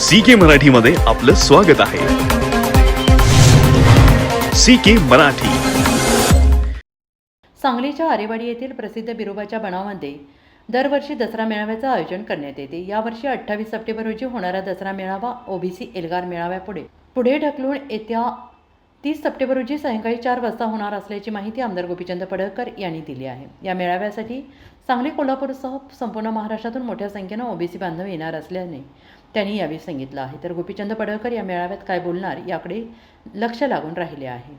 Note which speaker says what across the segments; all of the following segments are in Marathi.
Speaker 1: सी के मराठीमध्ये आपलं स्वागत आहे. C K Marathi.
Speaker 2: सांगलीच्या आरेवाडी येथील प्रसिद्ध बिरोबाच्या बनावामध्ये दरवर्षी दसरा मेळाव्याचं आयोजन करण्यात येते. यावर्षी अठ्ठावीस सप्टेंबर रोजी होणारा दसरा मेळावा ओबीसी एल्गार मेळाव्यापुढे पुढे ढकलून येत्या तीस सप्टेंबर रोजी सायंकाळी चार वाजता होणार असल्याची माहिती आमदार गोपीचंद पडळकर यांनी दिली आहे. या मेळाव्यासाठी सांगली कोल्हापूरसह संपूर्ण महाराष्ट्रातून मोठ्या संख्येनं ओबीसी बांधव येणार असल्याने त्यांनी यावेळी सांगितलं आहे. तर गोपीचंद पडळकर या मेळाव्यात काय बोलणार याकडे लक्ष लागून राहिले आहे.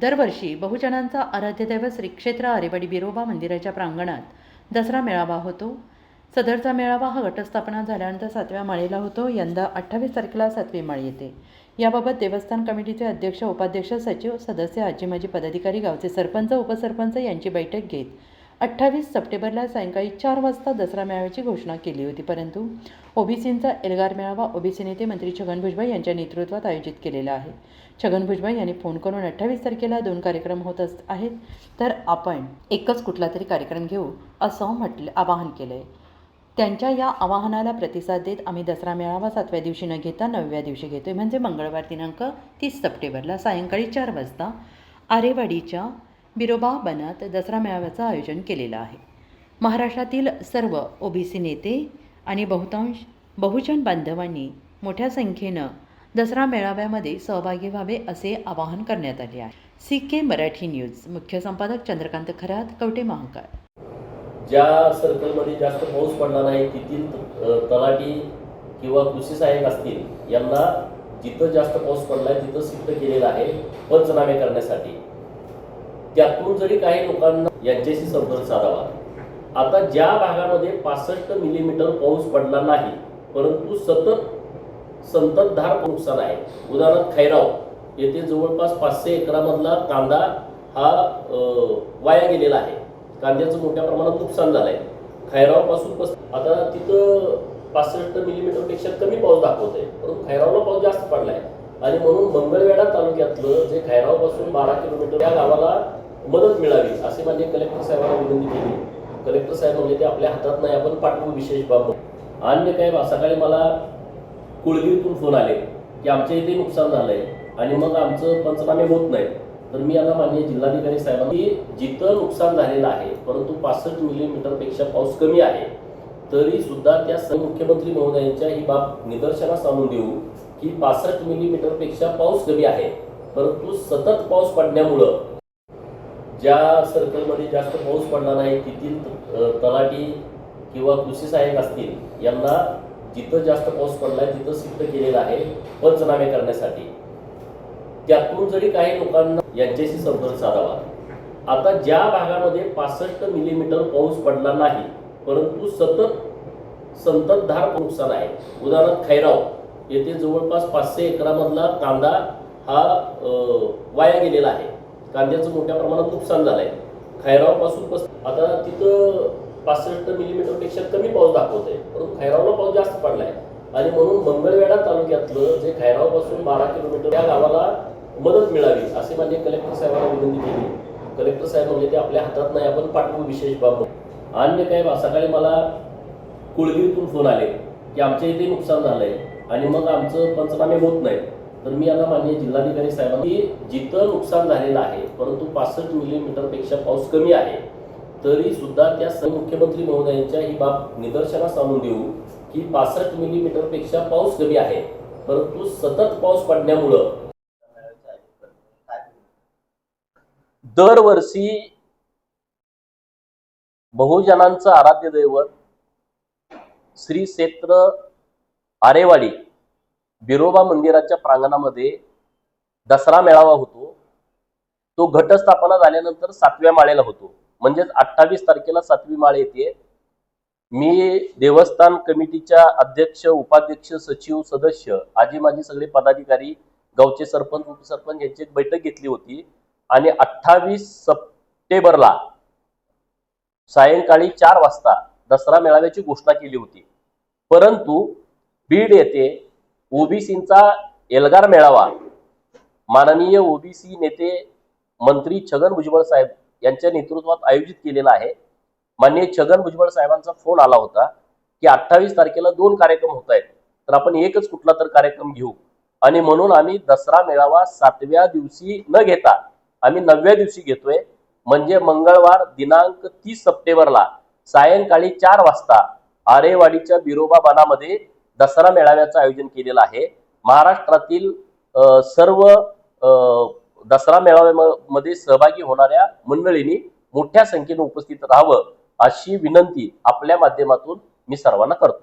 Speaker 2: दरवर्षी बहुजनांचा आराध्यदैव श्री क्षेत्र आरेवाडी बिरोबा मंदिराच्या प्रांगणात दसरा मेळावा होतो. सदरचा मेळावा हा घटस्थापना झाल्यानंतर सातव्या माळीला होतो. यंदा अठ्ठावीस तारखेला सातवी माळी येते. याबाबत देवस्थान कमिटीचे अध्यक्ष उपाध्यक्ष सचिव सदस्य आजी माजी पदाधिकारी गावचे सरपंच उपसरपंच यांची बैठक घेत अठ्ठावीस सप्टेंबरला सायंकाळी चार वाजता दसरा मेळाव्याची घोषणा केली होती. परंतु ओबीसींचा एल्गार मेळावा ओबीसी नेते मंत्री छगन भुजबळ यांच्या नेतृत्वात आयोजित केलेला आहे. छगन भुजबळ यांनी फोन करून अठ्ठावीस तारखेला दोन कार्यक्रम होत अस आहेत. तर आपण एकच कुठला तरी कार्यक्रम घेऊ असं म्हटलं आवाहन केलं आहे त्यांच्या या आवाहनाला प्रतिसाद देत आम्ही दसरा मेळावा सातव्या दिवशी न घेता नवव्या दिवशी घेतोय. म्हणजे मंगळवार दिनांक तीस सप्टेंबरला सायंकाळी चार वाजता आरेवाडीच्या बिरोबा बनात दसरा मेळाव्याचं आयोजन केलेलं आहे. महाराष्ट्रातील सर्व ओबीसी नेते आणि बहुतांश बहुजन बांधवांनी मोठ्या संख्येनं दसरा मेळाव्यामध्ये सहभागी व्हावे असे आवाहन करण्यात आले आहे. सी के मराठी न्यूज मुख्य संपादक चंद्रकांत खरात कवटे महाकाळ.
Speaker 3: ज्या सर्कलमध्ये जास्त पाऊस पडला नाही तेथील तलाठी किंवा कृषी सहाय्यक असतील यांना जिथं जास्त पाऊस पडलाय तिथं सिद्ध केलेलं आहे पंचनामे करण्यासाठी. त्यातून जरी काही लोकांना यांच्याशी संपर्क साधावा. आता ज्या भागामध्ये पासष्ट मिलीमीटर पाऊस पडला नाही परंतु सतत संततधार नुकसान आहे. उदाहरणार्थ खैराव येथे जवळपास पाचशे एकरामधला कांदा हा वाया गेलेला आहे. कांद्याचं मोठ्या प्रमाणात नुकसान झालं आहे खैरावपासून पस आता तिथं पासष्ट मिलीमीटरपेक्षा कमी पाऊस दाखवत आहे परंतु खैरावला पाऊस जास्त पडला आहे आणि म्हणून मंगळवेढा तालुक्यातलं जे खैरावपासून बारा किलोमीटर या गावाला मदत मिळावी असे माझे कलेक्टर साहेबांना विनंती केली. कलेक्टर साहेब म्हणजे ते आपल्या हातात नाही आपण पाठवू विशेष बाब. अन्य काय सकाळी मला कुळगीतून फोन आले की आमच्या इथे नुकसान झालंय आणि मग आमचं पंचनामे होत नाही तर मी आता माननीय जिल्हाधिकारी साहेबांना की जिथं नुकसान झालेलं आहे परंतु पासष्ट मिलीमीटरपेक्षा पाऊस कमी आहे तरी सुद्धा त्या स- मुख्यमंत्री महोदयांच्या ही बाब निदर्शनास आणून देऊ की पासष्ट मिलीमीटरपेक्षा पाऊस कमी आहे परंतु सतत पाऊस पडण्यामुळं ज्या सर्कलमध्ये जास्त पाऊस पडला नाही तेथील अ, तलाठी किंवा कृषी सहाय्यक असतील यांना जिथं जास्त पाऊस पडलाय तिथं सिद्ध केलेलं आहे पंचनामे करण्यासाठी. त्यातून जरी काही लोकांना यांच्याशी संपर्क साधावा. आता ज्या भागामध्ये पासष्ट मिलीमीटर पाऊस पडला नाही परंतु सतत संततधार नुकसान आहे. उदाहरणार्थ खैराव येथे जवळपास पाचशे एकरामधला कांदा हा वाया गेलेला आहे. कांद्याचं मोठ्या प्रमाणात नुकसान झालं आहे खैरावपासून पस आता तिथं पासष्ट मिलीमीटरपेक्षा कमी पाऊस दाखवत आहे परंतु खैरावला पाऊस जास्त पडला आहे आणि म्हणून मंगळवेढा तालुक्यातलं जे खैरावपासून बारा किलोमीटर या गावाला मदत मिळावी असे माझे कलेक्टर साहेबांना विनंती केली. कलेक्टर साहेब म्हणजे ते आपल्या हातात नाही आपण पाठवू विशेष बाब अन्य काय सकाळी मला कुळगिरीतून फोन आले की आमच्या इथे नुकसान झालं आहे आणि मग आमचं पंचनामे होत नाही तर मी आता मान्य जिल्हाधिकारी साहेबांना की जिथं नुकसान झालेलं आहे परंतु पासष्ट मिलीमीटरपेक्षा पाऊस कमी आहे तरी सुद्धा त्या स- मुख्यमंत्री महोदयांच्या ही बाब निदर्शनास आणून देऊ की पासष्ट मिलीमीटरपेक्षा पाऊस कमी आहे परंतु सतत पाऊस पडण्यामुळं दरवर्षी बहुजनांचं आराध्य दैवत श्री क्षेत्र आरेवाडी बिरोबा मंदिराच्या प्रांगणामध्ये दसरा मेळावा होतो. तो घटस्थापना झाल्यानंतर सातव्या माळेला होतो. म्हणजेच अठ्ठावीस तारखेला सातवी माळ येते. मी देवस्थान कमिटीच्या अध्यक्ष उपाध्यक्ष सचिव सदस्य आजी माझी सगळे पदाधिकारी गावचे सरपंच उपसरपंच यांची एक बैठक घेतली होती. आणि अठ्ठावीस सप्टेंबरला सायंकाळी चार वाजता दसरा मेळाव्याची घोषणा केली होती. परंतु बीड येथे ओबीसींचा एल्गार मेळावा माननीय ओबीसी नेते मंत्री छगन भुजबळ साहेब यांच्या नेतृत्वात आयोजित केलेला आहे. माननीय छगन भुजबळ साहेबांचा फोन आला होता की अठ्ठावीस तारखेला दोन कार्यक्रम होत आहेत. तर आपण एकच कुठला तर कार्यक्रम घेऊ. आणि म्हणून आम्ही दसरा मेळावा सातव्या दिवशी न घेता आम्ही नवव्या दिवशी घेतोय. म्हणजे मंगळवार दिनांक तीस सप्टेंबरला सायंकाळी चार वाजता आरेवाडीच्या बिरोबा बानामध्ये दसरा मेळाव्याचं आयोजन केलेलं आहे. महाराष्ट्रातील सर्व दसरा मेळाव्यामध्ये सहभागी होणाऱ्या मंडळींनी मोठ्या संख्येने उपस्थित राहावं अशी विनंती आपल्या माध्यमातून मी सर्वांना करतो